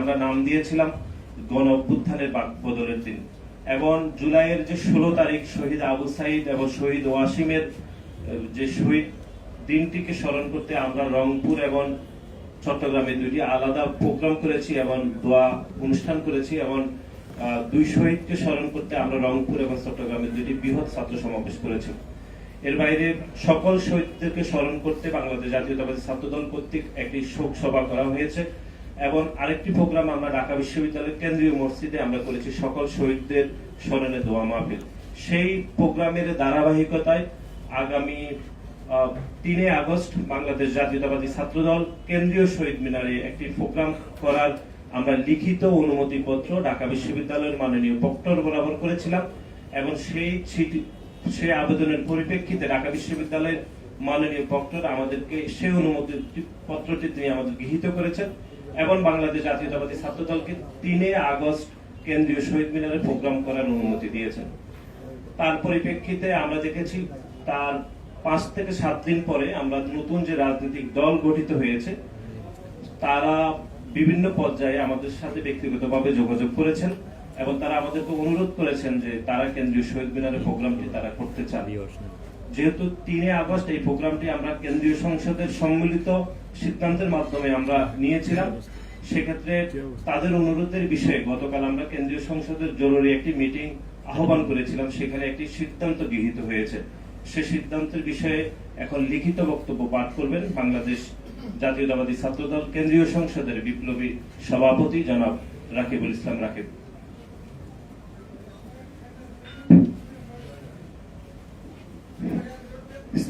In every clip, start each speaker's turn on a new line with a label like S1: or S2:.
S1: আমরা নাম দিয়েছিলাম গণ অভ্যুত্থানের বদলের দিন। এবং জুলাইয়ের যে ষোলো তারিখ শহীদ আবু সাইদ এবং শহীদ ওয়াসিমের যে শহীদ দিনটিকে স্মরণ করতে আমরা রংপুর এবং চট্টগ্রামে দুইটি আলাদা প্রোগ্রাম করেছি এবং দোয়া অনুষ্ঠান করেছি এবং দুই শহীদকে স্মরণ করতে আমরা রংপুর এবং চট্টগ্রামে দুইটি বৃহৎ ছাত্র সমাবেশ করেছি। এর বাইরে সকল শহীদদেরকে স্মরণ করতে বাংলাদেশ জাতীয়তাবাদী ছাত্রদল কর্তৃক একটি শোক সভা করা হয়েছে। এবং আরেকটি প্রোগ্রাম আমরা ঢাকা বিশ্ববিদ্যালয়ের কেন্দ্রীয় মসজিদে আমরা করেছি সকল শহীদদের স্মরণে দোয়া মাহফিল। সেই প্রোগ্রামের ধারাবাহিকতায় আগামী তিনে আগস্ট বাংলাদেশ জাতীয়তাবাদী ছাত্রদল কেন্দ্রীয় শহীদ মিনারে একটি প্রোগ্রাম করার আমরা লিখিত অনুমতি পত্র ঢাকা বিশ্ববিদ্যালয়ের মাননীয় প্রক্টর বরাবর করেছিলাম এবং সেই চিঠি সেই আবেদনের পরিপ্রেক্ষিতে ঢাকা বিশ্ববিদ্যালয়ের মাননীয় প্রক্টর আমাদেরকে সেই অনুমতি পত্রটি তিনি আমাদের গৃহীত করেছেন। এবং বাংলাদেশ জাতীয়তাবাদী ছাত্রদলকে তিনে আগস্ট কেন্দ্রীয় শহীদ মিনারে প্রোগ্রাম করার অনুমতি দিয়েছেন। তার পরিপ্রেক্ষিতে আমরা দেখেছি, তার পাঁচ থেকে সাত দিন পরে আমরা নতুন যে রাজনৈতিক দল গঠিত হয়েছে, তারা বিভিন্ন পর্যায়ে আমাদের সাথে ব্যক্তিগতভাবে যোগাযোগ করেছেন এবং তারা আমাদেরকে অনুরোধ করেছেন যে তারা কেন্দ্রীয় শহীদ মিনারে প্রোগ্রামটি তারা করতে চান। যেহেতু তিনে আগস্ট এই প্রোগ্রামটি আমরা কেন্দ্রীয় সংসদের সম্মিলিত সিদ্ধান্তের মাধ্যমে আমরা নিয়েছিলাম, সেক্ষেত্রে তাদের অনুরোধের বিষয়ে গতকাল আমরা কেন্দ্রীয় সংসদের জরুরি একটি মিটিং আহ্বান করেছিলাম, সেখানে একটি সিদ্ধান্ত গৃহীত হয়েছে। সে সিদ্ধান্তের বিষয়ে এখন লিখিত বক্তব্য পাঠ করবেন বাংলাদেশ জাতীয়তাবাদী ছাত্রদল কেন্দ্রীয় সংসদের বিপ্লবী সভাপতি জনাব রাকিবুল ইসলাম রাকিব।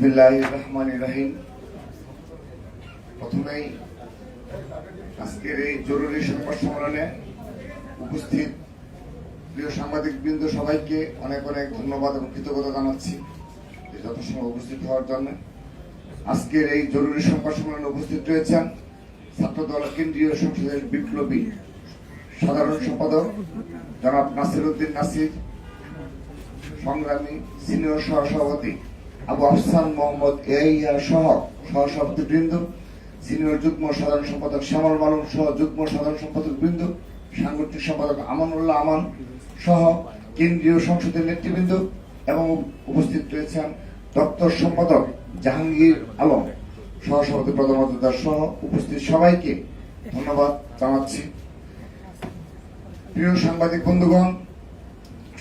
S2: বিসমিল্লাহ রহমান রাহিম। প্রথমেই আজকের এই জরুরি সংবাদ সম্মেলনে উপস্থিত প্রিয় সাংবাদিক বৃন্দ সবাইকে অনেক অনেক ধন্যবাদ এবং কৃতজ্ঞতা জানাচ্ছি যথাসময় উপস্থিত হওয়ার জন্য। আজকের এই জরুরি সংবাদ সম্মেলনে উপস্থিত রয়েছেন ছাত্রদল কেন্দ্রীয় সংসদের বিপ্লবী সাধারণ সম্পাদক জনাব নাসির উদ্দিন নাসির, সংগ্রামী সিনিয়র সহসভাপতি আবু আফসান মোহাম্মদ এইয়া সহ সহসভাপতি বৃন্দ সিনিয়র যুগ্ম সাধারণ সম্পাদক শ্যামল মালুম সহ যুগ্ম সাধারণ সম্পাদক বৃন্দ সাংগঠনিক সম্পাদক আমানুল্লাহ আমান সহ কেন্দ্রীয় সংসদের নেতৃবৃন্দ এবং উপস্থিত রয়েছেন দপ্তর সম্পাদক জাহাঙ্গীর আলম। সহসভাপতি প্রধান সহ উপস্থিত সবাইকে ধন্যবাদ জানাচ্ছি। প্রিয় সাংবাদিক বন্ধুগণ,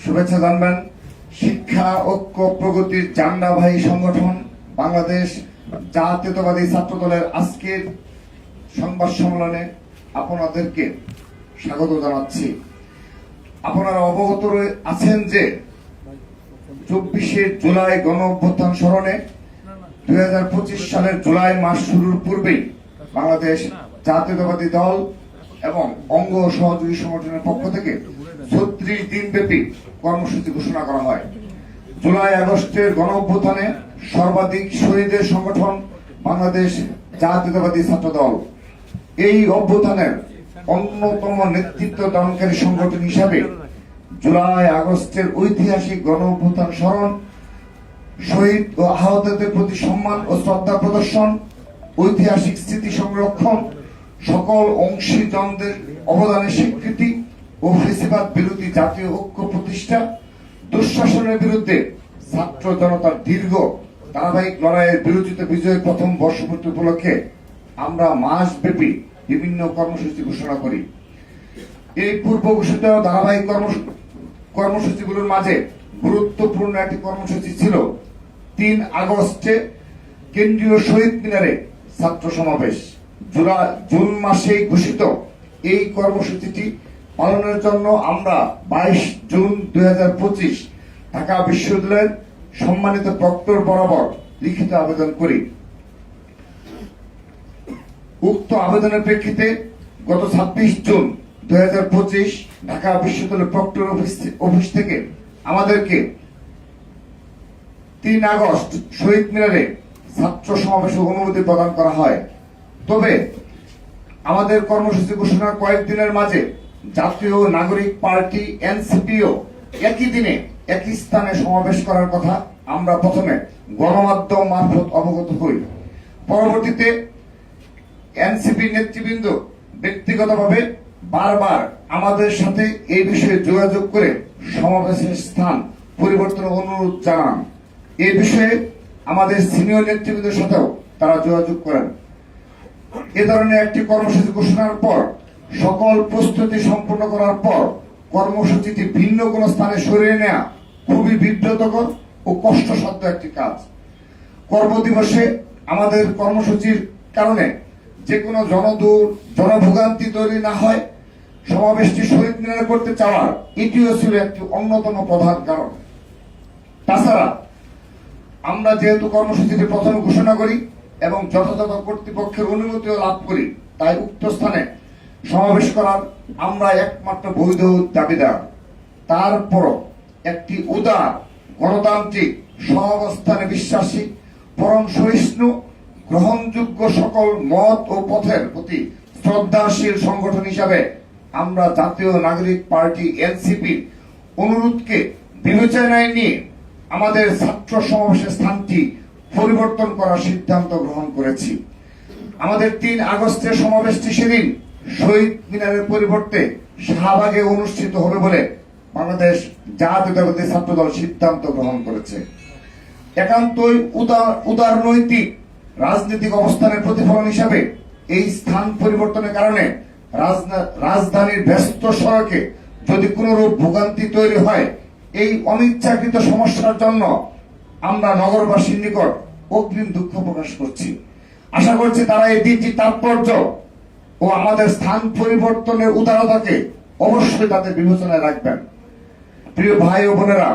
S2: শুভেচ্ছা জানবেন। শিক্ষা, ঐক্য, প্রগতির জান্ডাবাহী সংগঠন বাংলাদেশ জাতীয়তাবাদী ছাত্র দলের আজকের সংবাদ সম্মেলনে আপনাদেরকে স্বাগত জানাচ্ছি। আপনারা অবগত আছেন যে চব্বিশে জুলাই গণ অভ্যুত্থান স্মরণে দুই হাজার পঁচিশ সালের জুলাই মাস শুরুর পূর্বেই বাংলাদেশ জাতীয়তাবাদী দল এবং অঙ্গ সহযোগী সংগঠনের পক্ষ থেকে ছত্রিশ দিন ব্যাপী কর্মসূচি ঘোষণা করা হয়। জুলাই আগস্টের গণ অভ্যুত্থানে সর্বাধিক শহীদের সংগঠন বাংলাদেশ জাতীয়তাবাদী ছাত্র দল এই অভ্যুত্থানের অন্যতম নেতৃত্ব দানকারী সংগঠন হিসাবে জুলাই আগস্টের ঐতিহাসিক গণ অভ্যুত্থান স্মরণ, শহীদ ও আহতদের প্রতি সম্মান ও শ্রদ্ধা প্রদর্শন, ঐতিহাসিক স্মৃতি সংরক্ষণ, সকল অংশীজনদের অবদানের স্বীকৃতি ও ফেসিবাদ বিরোধী জাতীয় ঐক্য প্রতিষ্ঠা, দুঃশাসনের বিরুদ্ধে ছাত্র জনতার দীর্ঘ ধারাবাহিক লড়াইয়ের বিরোচিত বিজয়ের প্রথম বর্ষপূর্তি উপলক্ষে আমরা মাসব্যাপী বিভিন্ন কর্মসূচি ঘোষণা করি। এই পূর্ব ঘোষিত ধারাবাহিক কর্মসূচি কর্মসূচিগুলোর মাঝে গুরুত্বপূর্ণ একটি কর্মসূচি ছিল তিন আগস্টে কেন্দ্রীয় শহীদ মিনারে ছাত্র সমাবেশ। জুন মাসে ঘোষিত এই কর্মসূচিটি পালনের জন্য আমরা বাইশ জুন দুই হাজার পঁচিশ ঢাকা বিশ্ববিদ্যালয়ের সম্মানিত প্রক্টর বরাবর লিখিত আবেদন করি। উক্ত আবেদনের প্রেক্ষিতে গত ছাব্বিশ জুন দুই হাজার পঁচিশ ঢাকা বিশ্ববিদ্যালয় প্রক্টর অফিস থেকে আমাদেরকে তিন আগস্ট শহীদ মিনারে ছাত্র সমাবেশের অনুমতি প্রদান করা হয়। তবে আমাদের কর্মসূচি ঘোষণার কয়েকদিনের মাঝে জাতীয় নাগরিক পার্টি, এনসিপিও একই দিনে একই স্থানে সমাবেশ করার কথা আমরা প্রথমে গণমাধ্যম মারফত অবগত হই পরবর্তীতে এনসিপি নেতৃবৃন্দ ব্যক্তিগতভাবে বারবার আমাদের সাথে এই বিষয়ে যোগাযোগ করে সমাবেশের স্থান পরিবর্তনের অনুরোধ জানান। এই বিষয়ে আমাদের সিনিয়র নেতৃবৃন্দের সাথেও তারা যোগাযোগ করেন। এ ধরনের একটি কর্মসূচি ঘোষণার পর সকল প্রস্তুতি সম্পন্ন করার পর কর্মসূচিটি ভিন্ন কোনো স্থানে সরিয়ে নেওয়া খুবই বিব্রতকর ও কষ্টসাধ্য একটি কাজ। কর্মদিবসে আমাদের কর্মসূচির কারণে যে কোনো জনদূর, জনভোগান্তি তৈরি না হয়, সমাবেশটি শহীদ মিনারে করতে চাওয়ার এটিও ছিল একটি অন্যতম প্রধান কারণ। তাছাড়া আমরা যেহেতু কর্মসূচিটি প্রথমে ঘোষণা করি এবং যথাযথ কর্তৃপক্ষের অনুমতিও লাভ করি, তাই উক্ত স্থানে সমাবেশ করার আমরা একমাত্র বৈধ দাবিদার। তারপরও একটি উদার গণতান্ত্রিক সহাবস্থানে বিশ্বাসী, পরম সহিষ্ণু, গ্রহণযোগ্য সকল মত ও পথের প্রতি শ্রদ্ধাশীল সংগঠন হিসাবে আমরা জাতীয় নাগরিক পার্টি এনসিপি অনুরোধকে বিবেচনায় নিয়ে আমাদের ছাত্র সমাবেশের স্থানটি পরিবর্তন করার সিদ্ধান্ত গ্রহণ করেছি। আমাদের তিন আগস্টের সমাবেশটি সেদিন শহীদ মিনারের পরিবর্তে শাহবাগে অনুষ্ঠিত হবে বলে বাংলাদেশ জাতীয়তাবাদী ছাত্রদল সিদ্ধান্ত গ্রহণ করেছে। একান্তই উদার উদারনৈতিক রাজনৈতিক অবস্থানের প্রতিফলন হিসাবে এই স্থান পরিবর্তনের কারণে রাজধানীর ব্যস্ত সড়কে যদি কোনরূপ ভোগান্তি তৈরি হয়, এই অনিচ্ছাকৃত সমস্যার জন্য আমরা নগরবাসীর নিকট অগ্রিম দুঃখ প্রকাশ করছি। আশা করছি তারা এই দিনটি তাৎপর্য ও আমাদের স্থান পরিবর্তনের উদারতাকে অবশ্যই তাদের বিবেচনায় রাখবেন। প্রিয় ভাই ও বোনেরা,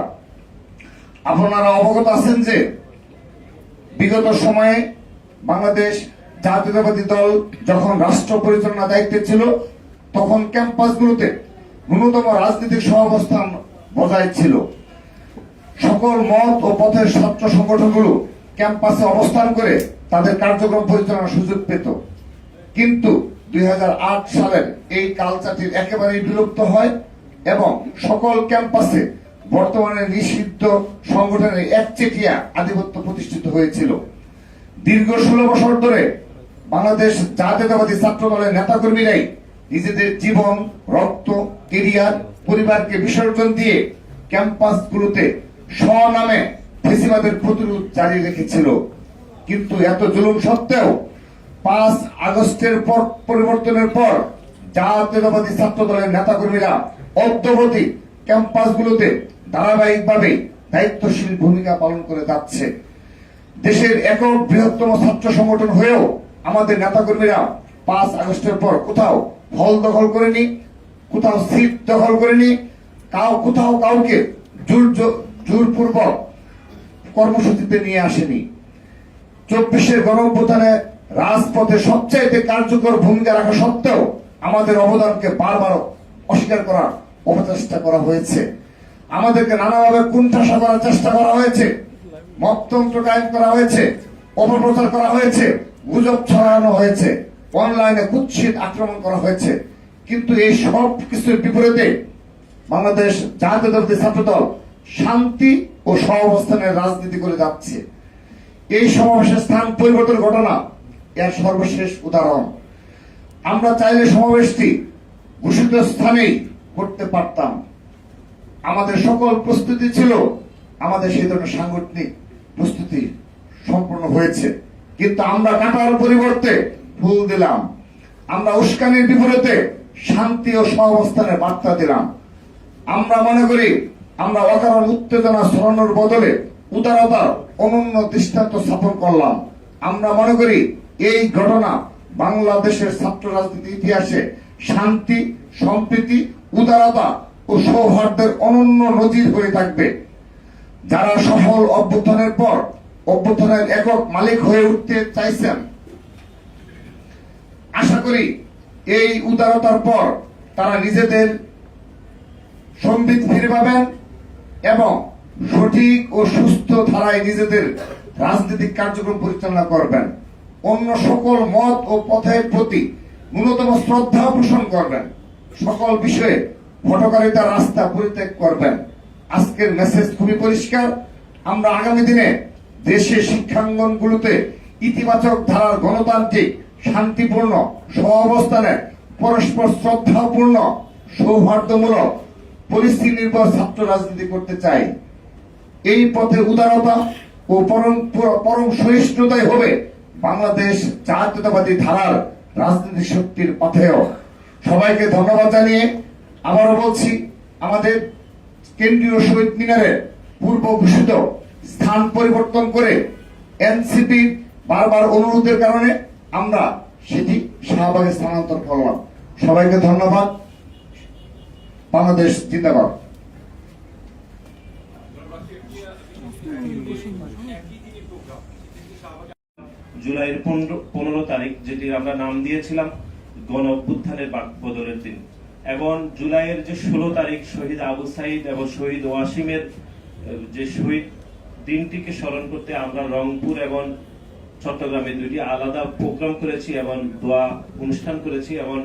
S2: আপনারা অবগত আছেন যে বিগত সময়ে বাংলাদেশ জাতীয়তাবাদী দল যখন রাষ্ট্র পরিচালনা দায়িত্বে ছিল, তখন ক্যাম্পাসগুলোতে ন্যূনতম রাজনৈতিক সহাবস্থান বজায় ছিল। সকল মত ও পথের ছাত্র সংগঠনগুলো ক্যাম্পাসে অবস্থান করে তাদের কার্যক্রম পরিচালনার সুযোগ পেত। কিন্তু দুই হাজার আট সালের এই কালচারটির একেবারেই বিলুপ্ত হয় এবং সকল ক্যাম্পাসে বর্তমানে নিষিদ্ধ সংগঠনের একচেটিয়া আধিপত্য প্রতিষ্ঠিত হয়েছিল। দীর্ঘ ষোলো বছর ধরে বাংলাদেশ জাতীয়তাবাদী ছাত্র দলের নেতাকর্মীরাই নিজেদের জীবন, রক্ত, কেরিয়ার, পরিবারকে বিসর্জন দিয়ে ক্যাম্পাসগুলোতে স্বনামে ফেসিবাদের প্রতিরোধ জারি রেখেছিল। কিন্তু এত জুলুম সত্ত্বেও পাঁচ আগস্টের পর, পরিবর্তনের পর জাতীয়তাবাদী ছাত্র দলের নেতাকর্মীরা অদ্যবধি ক্যাম্পাসগুলোতে ধারাবাহিকভাবে দায়িত্বশীল ভূমিকা পালন করে যাচ্ছে। দেশের একক বৃহত্তম ছাত্র সংগঠন হয়েও আমাদের নেতাকর্মীরা পাঁচ আগস্টের পর কোথাও হল দখল করেনি, কোথাও সিট দখল করেনি, কাউ, কোথাও কাউকে জোর জোরপূর্বক কর্মসূচিতে নিয়ে আসেনি। চব্বিশের গণঅভ্যুত্থানে রাজপথে সবচাইতে কার্যকর ভূমিকা রাখা সত্ত্বেও আমাদের অবদানকে বারবার অস্বীকার করার অপচেষ্টা করা হয়েছে। আমাদেরকে নানাভাবে কুণ্ঠাসা করার চেষ্টা করা হয়েছে। মততন্ত্র কায়েম করা হয়েছে। অপপ্রচার করা হয়েছে। গুজব ছড়ানো হয়েছে। অনলাইনে কুৎসিত আক্রমণ করা হয়েছে। কিন্তু এই সব কিছুর বিপরীতে বাংলাদেশ জাতীয়তাবাদী ছাত্রদল শান্তি ও সহাবস্থানের রাজনীতি করে যাচ্ছে। এই সমাবেশের স্থান পরিবর্তন ঘটনা এর সর্বশেষ উদাহরণ। আমরা চাইলে সমাবেশটি ঘোষিত স্থানেই করতে পারতাম। আমাদের সকল প্রস্তুতি ছিল, আমাদের সেই ধরনের সাংগঠনিক প্রস্তুতি সম্পূর্ণ হয়েছে। কিন্তু আমরা কাটার পরিবর্তে ভুল দিলাম। আমরা উস্কানির বিপরীতে শান্তি ও সহাবস্থানের বার্তা দিলাম। আমরা মনে করি, আমরা অকারণ উত্তেজনা ছড়ানোর বদলে উদারতার অনন্য দৃষ্টান্ত স্থাপন করলাম। আমরা মনে করি এই ঘটনা বাংলাদেশের ছাত্র রাজনীতি ইতিহাসে শান্তি, সম্প্রীতি, উদারতা ও সৌহার্দ্যের অনন্য নজির হয়ে থাকবে। যারা সফল অভ্যুত্থানের পর অভ্যুত্থানের একক মালিক হয়ে উঠতে চাইছেন, আশা করি এই উদারতার পর তারা নিজেদের সম্বিত ফিরে পাবেন এবং সঠিক ও সুস্থ ধারায় নিজেদের রাজনৈতিক কার্যক্রম পরিচালনা করবেন। অন্য সকল মত ও পথের প্রতি ন্যূনতম শ্রদ্ধা পোষণ করবেন। সকল বিষয়ে ভটকারিতার রাস্তা পরিত্যাগ করবেন। আজকের মেসেজ খুবই পরিষ্কার। আমরা আগামী দিনে দেশের শিক্ষাঙ্গনগুলোতে ইতিবাচক ধারার গণতান্ত্রিক, শান্তিপূর্ণ, সহাবস্থানে পরস্পর শ্রদ্ধাপূর্ণ, সৌহার্দ্যমূলক পরিস্থিতি নির্ভর ছাত্র রাজনীতি করতে চাই। এই পথে উদারতা ও পরম পরম সহিষ্ণুতাই হবে বাংলাদেশ জাতীয়তাবাদী ধারার রাজনীতি শক্তির পথেও সবাইকে ধন্যবাদ জানিয়ে আবারও বলছি, আমাদের কেন্দ্রীয় শহীদ মিনারের পূর্ব ঘোষিত স্থান পরিবর্তন করে এনসিপি বারবার অনুরোধের কারণে আমরা সেটি শাহবাগে স্থানান্তর করলাম। সবাইকে ধন্যবাদ। বাংলাদেশ জিন্দাবাদ।
S1: জুলাইয়ের পনেরো তারিখ, যেটি আমরা নাম দিয়েছিলাম, গণ অভ্যুত্থানের বদলের দিন। এবং জুলাইয়ের যে ষোলো তারিখ, শহীদ আবু সাইদ এবং শহীদ ওয়াসিমের যে শহীদ দিনটিকে স্মরণ করতে আমরা রংপুর এবং চট্টগ্রামে দুইটি আলাদা প্রোগ্রাম করেছি এবং দোয়া অনুষ্ঠান করেছি এবং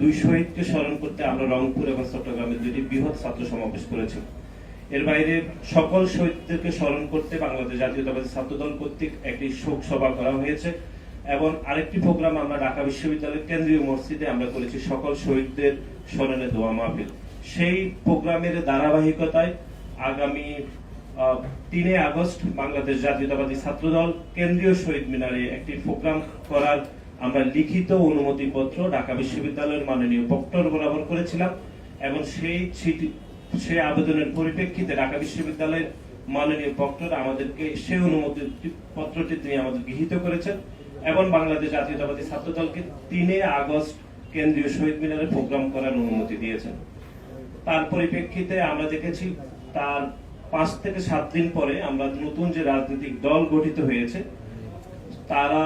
S1: দুই শহীদকে স্মরণ করতে আমরা রংপুর এবং চট্টগ্রামে দুইটি বৃহৎ ছাত্র সমাবেশ করেছি। এর বাইরে সকল শহীদদেরকে স্মরণ করতে বাংলাদেশ জাতীয়তাবাদী ছাত্রদল কর্তৃক একটি শোক সভা করা হয়েছে এবং আরেকটি প্রোগ্রাম আমরা ঢাকা বিশ্ববিদ্যালয়ের কেন্দ্রীয় মসজিদে আমরা করেছি সকল শহীদদের স্মরণে দোয়া মাহফিল। সেই প্রোগ্রামের ধারাবাহিকতায় আগামী তিনে আগস্ট বাংলাদেশ জাতীয়তাবাদী ছাত্রদল কেন্দ্রীয় শহীদ মিনারে একটি প্রোগ্রাম করার আমরা লিখিত অনুমতিপত্র ঢাকা বিশ্ববিদ্যালয়ের মাননীয় প্রক্টর বরাবর করেছিলাম এবং সেই সেই আবেদনের পরিপ্রেক্ষিতে ঢাকা বিশ্ববিদ্যালয়ের মাননীয় প্রক্টর আমাদেরকে সেই অনুমতি পত্রটি তিনি আমাদের গৃহীত করেছেন এবং বাংলাদেশ জাতীয়তাবাদী ছাত্রদলকে তিনে আগস্ট কেন্দ্রীয় শহীদ মিনারে প্রোগ্রাম করার অনুমতি দিয়েছেন। তার পরিপ্রেক্ষিতে আমরা দেখেছি তার পাঁচ থেকে সাত দিন পরে আমরা নতুন যে রাজনৈতিক দল গঠিত হয়েছে, তারা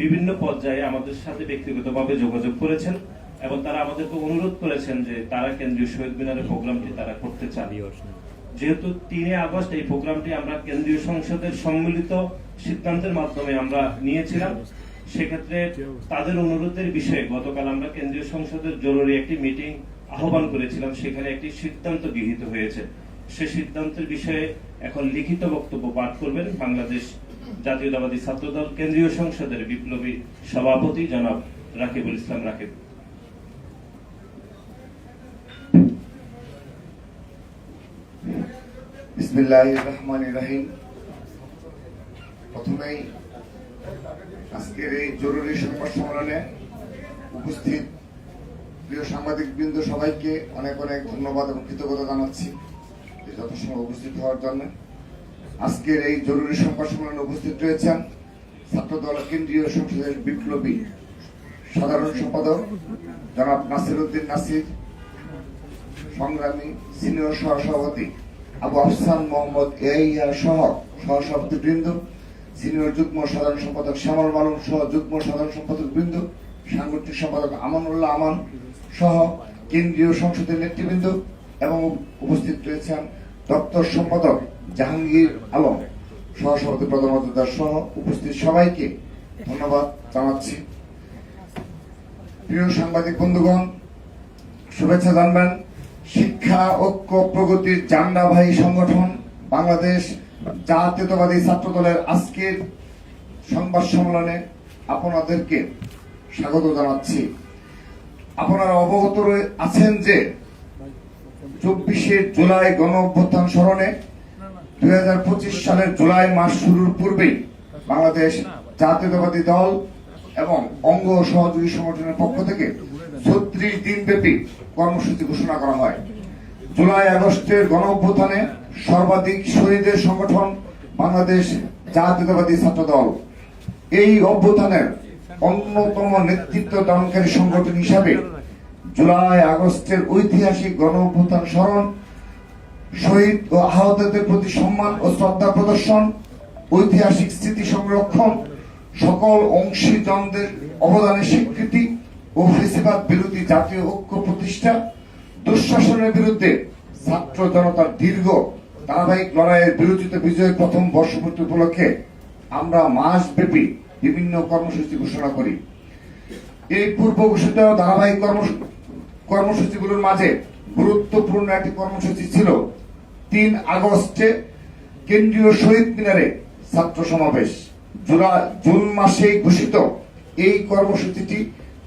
S1: বিভিন্ন পর্যায়ে আমাদের সাথে ব্যক্তিগতভাবে যোগাযোগ করেছেন। এবং তারা আমাদেরকে অনুরোধ করেছেন যে তারা কেন্দ্রীয় শহীদ মিনারের প্রোগ্রামটি তারা করতে চান। যেহেতু তিনে আগস্ট এই প্রোগ্রামটি আমরা কেন্দ্রীয় সংসদের সম্মিলিত সিদ্ধান্তের মাধ্যমে আমরা নিয়েছিলাম, সেক্ষেত্রে তাদের অনুরোধের বিষয়ে গতকাল আমরা কেন্দ্রীয় সংসদের জরুরি একটি মিটিং আহ্বান করেছিলাম, সেখানে একটি সিদ্ধান্ত গৃহীত হয়েছে। সে সিদ্ধান্তের বিষয়ে এখন লিখিত বক্তব্য পাঠ করবেন বাংলাদেশ জাতীয়তাবাদী ছাত্রদল কেন্দ্রীয় সংসদের বিপ্লবী সভাপতি জনাব রাকিবুল ইসলাম রাকিব।
S2: রহমান রাহিম। প্রথমেই আজকের এই জরুরি সংবাদ সম্মেলনে উপস্থিত প্রিয় সাংবাদিক বৃন্দ সবাইকে অনেক অনেক ধন্যবাদ এবং কৃতজ্ঞতা জানাচ্ছি যথাসময় উপস্থিত হওয়ার জন্য। আজকের এই জরুরি সংবাদ সম্মেলনে উপস্থিত রয়েছেন ছাত্রদল কেন্দ্রীয় সংসদের বিপ্লবী সাধারণ সম্পাদক জনাব নাসির উদ্দিন নাসির, সংগ্রামী সিনিয়র সহসভাপতি আবু আফসান মোহাম্মদ এআইয়া সহ সহসভাপতি বৃন্দ সিনিয়র যুগ্ম সাধারণ সম্পাদক শ্যামল মালুম সহ যুগ্ম সাধারণ সম্পাদক বৃন্দ সাংগঠনিক সম্পাদক আমানুল্লাহ আমান সহ কেন্দ্রীয় সংসদের নেতৃবৃন্দ এবং উপস্থিত রয়েছেন দপ্তর সম্পাদক জাহাঙ্গীর আলম, সহসভাপতি প্রধান মজুমদার সহ উপস্থিত সবাইকে ধন্যবাদ জানাচ্ছি। প্রিয় সাংবাদিক বন্ধুগণ, শুভেচ্ছা জানবেন। শিক্ষা, ঐক্য, প্রগতির জান্ডাবাহী সংগঠন বাংলাদেশ জাতীয়তাবাদী ছাত্র দলের আজকের সংবাদ সম্মেলনে আপনাদেরকে স্বাগত জানাচ্ছি। আপনারা অবগত আছেন যে চব্বিশে জুলাই গণ অভ্যুত্থান স্মরণে দুই হাজার পঁচিশ সালের জুলাই মাস শুরুর পূর্বেই বাংলাদেশ জাতীয়তাবাদী দল এবং অঙ্গ সহযোগী সংগঠনের পক্ষ থেকে ছত্রিশ দিন ব্যাপী কর্মসূচি ঘোষণা করা হয়। জুলাই আগস্টের গণ অভ্যুত্থানে সর্বাধিক শহীদের সংগঠন বাংলাদেশ জাতীয়তাবাদী ছাত্র দল এই অভ্যুত্থানের অন্যতম নেতৃত্ব দানকারী সংগঠন হিসাবে জুলাই আগস্টের ঐতিহাসিক গণ অভ্যুত্থান স্মরণ, শহীদ ও আহতদের প্রতি সম্মান ও শ্রদ্ধা প্রদর্শন, ঐতিহাসিক স্মৃতি সংরক্ষণ, সকল অংশীজনদের অবদানের স্বীকৃতি ও ফেসিবাদ বিরোধী জাতীয় ঐক্য প্রতিষ্ঠা দুঃশাসনের বিরুদ্ধে ছাত্র জনতার দীর্ঘ ধারাবাহিক লড়াইয়ের বিরোচিত বিজয়ের প্রথম বর্ষপূর্তি উপলক্ষে আমরা মাসব্যাপী বিভিন্ন কর্মসূচি ঘোষণা করি। এই পূর্ব ঘোষিত ধারাবাহিক কর্ম- কর্মসূচিগুলোর মাঝে গুরুত্বপূর্ণ একটি কর্মসূচি ছিল তিন আগস্টে কেন্দ্রীয় শহীদ মিনারে ছাত্র সমাবেশ। জুন মাসে ঘোষিত এই কর্মসূচিটি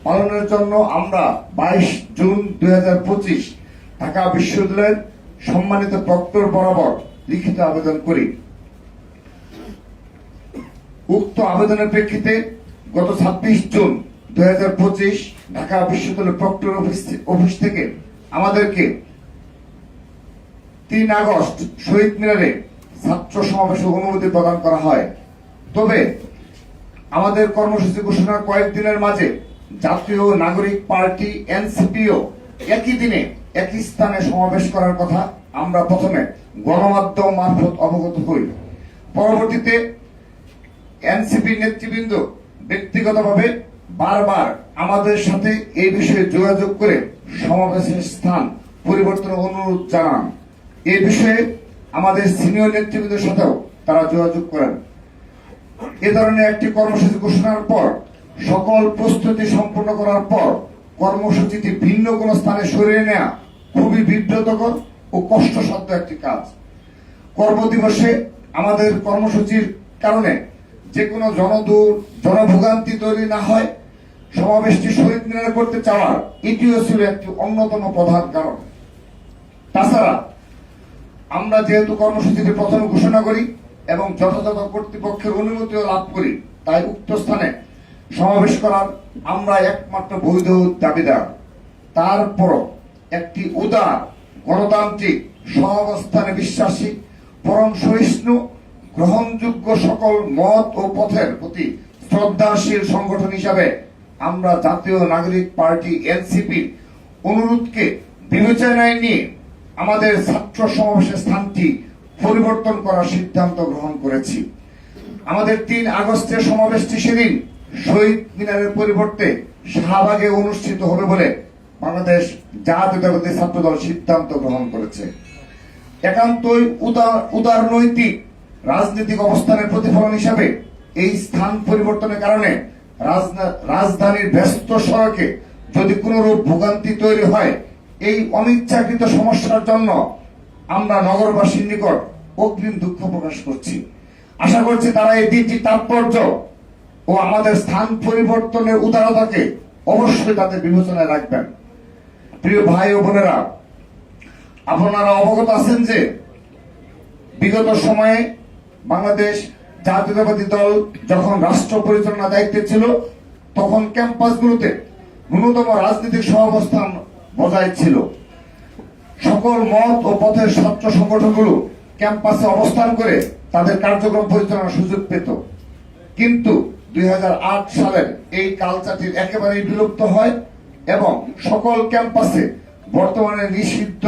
S2: পালনের জন্য আমরা বাইশ জুন দুই হাজার পঁচিশ ঢাকা বিশ্ববিদ্যালয়ের সম্মানিত প্রক্টর বরাবর লিখিত আবেদন করি। উক্ত আবেদনের প্রেক্ষিতে গত ছাব্বিশ জুন দুই হাজার পঁচিশ ঢাকা বিশ্ববিদ্যালয় প্রক্টর অফিস থেকে আমাদেরকে তিন আগস্ট শহীদ মিনারে ছাত্র সমাবেশে অনুমতি প্রদান করা হয়। তবে আমাদের কর্মসূচি ঘোষণার কয়েকদিনের মাঝে জাতীয় নাগরিক পার্টি, এনসিপিও একই দিনে একই স্থানে সমাবেশ করার কথা আমরা প্রথমে গণমাধ্যম মারফত অবগত হই। পরবর্তীতে এনসিপি নেতৃবৃন্দ ব্যক্তিগতভাবে বারবার আমাদের সাথে এই বিষয়ে যোগাযোগ করে সমাবেশের স্থান পরিবর্তনের অনুরোধ জানান। এই বিষয়ে আমাদের সিনিয়র নেতৃবৃন্দের সাথেও তারা যোগাযোগ করেন। এ ধরনের একটি কর্মসূচি ঘোষণার পর সকল প্রস্তুতি সম্পন্ন করার পর কর্মসূচিটি ভিন্ন কোন স্থানে সরিয়ে নেওয়া খুবই বিব্রতকর ও কষ্টসাধ্য একটি কাজ। কর্মদিবসে আমাদের কর্মসূচির কারণে যে কোনো জনদূর, জনভোগান্তি তৈরি না হয়, সমাবেশটি শহীদ মিনারে করতে চাওয়ার এটিও ছিল একটি অন্যতম প্রধান কারণ। তাছাড়া আমরা যেহেতু কর্মসূচিটি প্রথমে ঘোষণা করি এবং যথাযথ কর্তৃপক্ষের অনুমতিও লাভ করি, তাই উক্ত স্থানে সমাবেশ করার আমরা একমাত্র বৈধ দাবিদার। তারপরও একটি উদার গণতান্ত্রিক সহাবস্থানে বিশ্বাসী, পরম সহিষ্ণু, গ্রহণযোগ্য সকল মত ও পথের প্রতি শ্রদ্ধাশীল সংগঠন হিসাবে আমরা জাতীয় নাগরিক পার্টি এনসিপি অনুরোধকে বিবেচনায় নিয়ে আমাদের ছাত্র সমাবেশের স্থানটি পরিবর্তন করার সিদ্ধান্ত গ্রহণ করেছি। আমাদের তিন আগস্টের সমাবেশটি সেদিন শহীদ মিনারের পরিবর্তে শাহবাগে অনুষ্ঠিত হবে বলে বাংলাদেশ জাতীয়তাবাদী ছাত্র দল সিদ্ধান্ত গ্রহণ করেছে। একান্তই উদার উদারনৈতিক রাজনৈতিক অবস্থানের প্রতিফলন হিসাবে এই স্থান পরিবর্তনের কারণে রাজধানীর ব্যস্ত সড়কে যদি কোনো রূপ ভোগান্তি তৈরি হয়, এই অনিচ্ছাকৃত সমস্যার জন্য আমরা নগরবাসীর নিকট অগ্রিম দুঃখ প্রকাশ করছি। আশা করছি তারা এই দিনটি তাৎপর্য ও আমাদের স্থান পরিবর্তনের উদারতাকে অবশ্যই তাদের বিবেচনায় রাখবেন। প্রিয় ভাই ও বোনেরা, আপনারা অবগত আছেন যে বিগত সময়ে বাংলাদেশ জাতীয়তাবাদী দল যখন রাষ্ট্র পরিচালনা দায়িত্বে ছিল, তখন ক্যাম্পাসগুলোতে ন্যূনতম রাজনৈতিক সহাবস্থান বজায় ছিল। সকল মত ও পথের স্বচ্ছ সংগঠনগুলো ক্যাম্পাসে অবস্থান করে তাদের কার্যক্রম পরিচালনার সুযোগ পেত। কিন্তু দুই হাজার আট সালের এই কালচারটি একেবারেই বিলুপ্ত হয় এবং সকল ক্যাম্পাসে বর্তমানে নিষিদ্ধ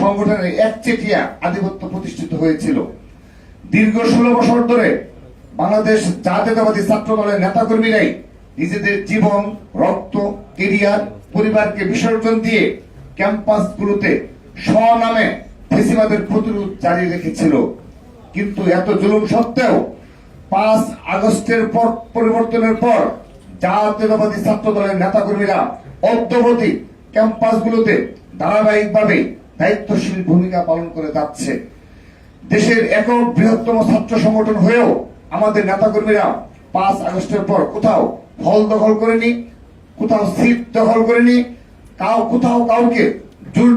S2: সংগঠনের একচেটিয়া আধিপত্য প্রতিষ্ঠিত হয়েছিল। দীর্ঘ ষোলো বছর ধরে বাংলাদেশ জাতীয়তাবাদী ছাত্র দলের নেতাকর্মীরাই নিজেদের জীবন, রক্ত, কেরিয়ার, পরিবারকে বিসর্জন দিয়ে ক্যাম্পাসগুলোতে স্বনামে ফেসিবাদের প্রতিরোধ জারি রেখেছিল। কিন্তু এত জুলুম সত্ত্বেও পাঁচ আগস্টের পর, পরিবর্তনের পর জাতীয়তাবাদী ছাত্র দলের নেতাকর্মীরা অদ্যবধি ক্যাম্পাসগুলোতে ধারাবাহিকভাবে দায়িত্বশীল ভূমিকা পালন করে যাচ্ছে। দেশের একক বৃহত্তম ছাত্র সংগঠন হয়েও আমাদের নেতাকর্মীরা পাঁচ আগস্টের পর কোথাও হল দখল করেনি, কোথাও সিট দখল করেনি, কাউ, কোথাও কাউকে জোর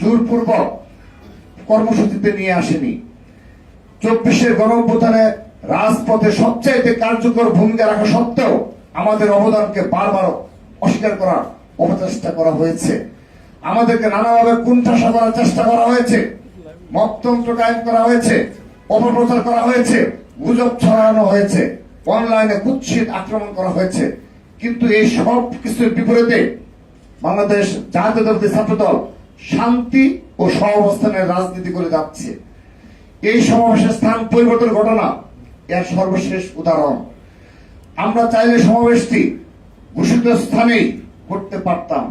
S2: জোরপূর্বক কর্মসূচিতে নিয়ে আসেনি। চব্বিশের গণঅভ্যুত্থানে রাজপথে সবচাইতে কার্যকর ভূমিকা রাখা সত্ত্বেও আমাদের অবদানকে বারবার অস্বীকার করার অপচেষ্টা করা হয়েছে। আমাদেরকে নানাভাবে কুণ্ঠাসা করার চেষ্টা করা হয়েছে। মতন্ত্র কায়েম করা হয়েছে। অপপ্রচার করা হয়েছে। গুজব ছড়ানো হয়েছে। অনলাইনে কুৎসিত আক্রমণ করা হয়েছে। কিন্তু এই সব কিছুর বিপরীতে বাংলাদেশ জাতীয়তাবাদী ছাত্র দল শান্তি ও সহাবস্থানের রাজনীতি করে যাচ্ছে। এই সমাবেশের স্থান পরিবর্তন ঘটনা এর সর্বশেষ উদাহরণ। আমরা চাইলে সমাবেশটি ঘোষিত স্থানেই করতে পারতাম।